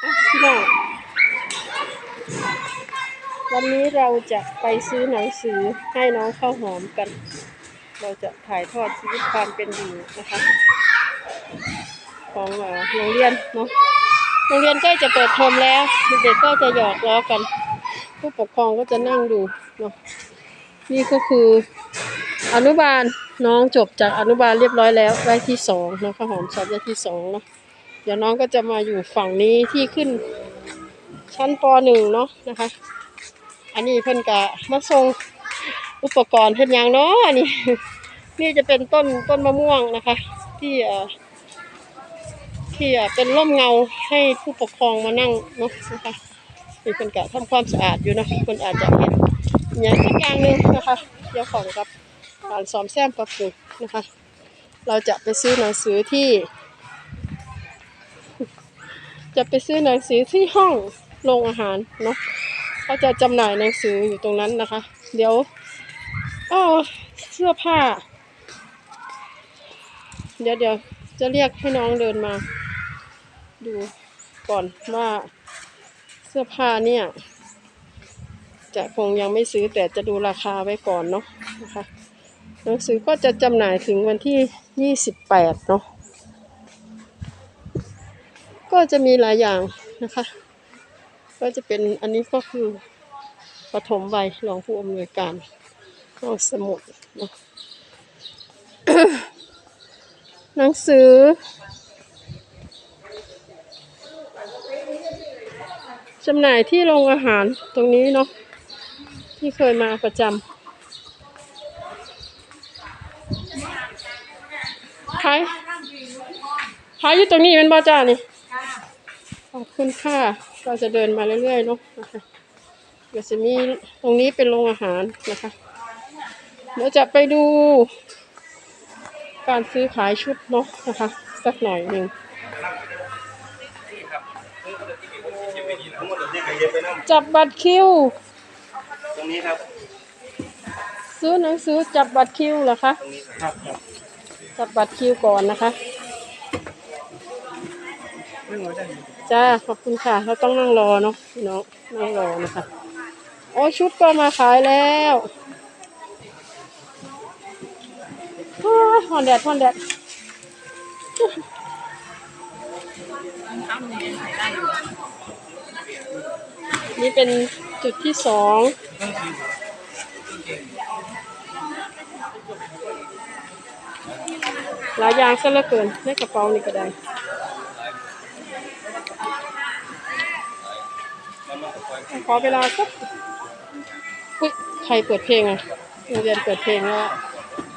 พี่น้องวันนี้เราจะไปซื้อหนังสือให้น้องข้าวหอมกัน เราจะถ่ายทอดชีวิตความเป็นอยู่นะคะ ของโรงเรียนเนาะโรงเรียนใกล้จะเปิดเทอมแล้วเด็กๆก็จะหยอกล้อกัน ผู้ปกครองก็จะนั่งดูเนาะนี่ก็คืออนุบาลน้องจบจากอนุบาลเรียบร้อยแล้วได้ที่สองเนาะข้าวหอมสอบได้ที่สองเนาะ ดี๋ยวน้องก็จะมาอยู่ฝั่งนี้ที่ขึ้น ชั้นปหนึ่งเนาะนะคะ อันนี้เพิ่นกะมาส่งอุปกรณ์เพิ่นยังเนาะอันนี้ นี่จะเป็นต้นต้นมะม่วงนะคะ ที่เอ่อที่เอ่อเป็นร่มเงาให้ผู้ปกครองมานั่งเนาะนะคะนี่เพิ่นกะทำความสะอาดอยู่นะเพิ่นอาจจะเห็นอย่างสักอย่างหนึ่งนะคะเดี๋ยวของกับการซ้อมแซมปรับปรุงนะคะ เราจะไปซื้อหนังสือที่ จะไปซื้อหนังสือที่ห้องโรงอาหารเนาะเขาจะจำหน่ายหนังสืออยู่ตรงนั้นนะคะ เดี๋ยวเออเสื้อผ้า เดี๋ยวเดี๋ยวจะเรียกให้น้องเดินมา ดูก่อนว่าเสื้อผ้าเนี่ย จะคงยังไม่ซื้อแต่จะดูราคาไว้ก่อนเนาะนะคะหนังสือก็จะจำหน่ายถึงวันที่ยี่สิบแปดเนาะ ก็จะมีหลายอย่างนะคะ ก็จะเป็นอันนี้ก็คือปฐมวัยรองผู้อำนวยการห้องสมุดนะหนังสือ จำหน่ายที่โรงอาหารตรงนี้เนาะที่เคยมาประจำขายขายอยู่ตรงนี้เป็นบ้าจ้านี่ อบคุณค่ะเราจะเดินมาเรื่อยๆเนาะนะคะเดี๋ยวจะมีตรงนี้เป็นโรงอาหารนะคะเดี๋ยวจะไปดู การซื้อขายชุดเนาะนะคะ สักหน่อยหนึ่งทั้งหมดที่ขยับไปนั่งจับบัตรคิว ตรงนี้ครับ ซื้อหนังสือจับบัตรคิวเหรอคะ ตรงนี้ครับครับจับบัตรคิวก่อนนะคะไม่รู้ได้ จ้าขอบคุณค่ะ เราต้องนั่งรอเนาะพี่น้องนั่งรอนะคะโอ้ชุดก็มาขายแล้วโอ้ยฮอนแดดฮอนแดดนี่เป็นจุดที่สองหลายอย่างซะเหลือเกินในกระเป๋านี่ก็ได้ ขอเวลาสักอุ๊ยใครเปิดเพลงอะโรงเรียนเปิดเพลงแล้ว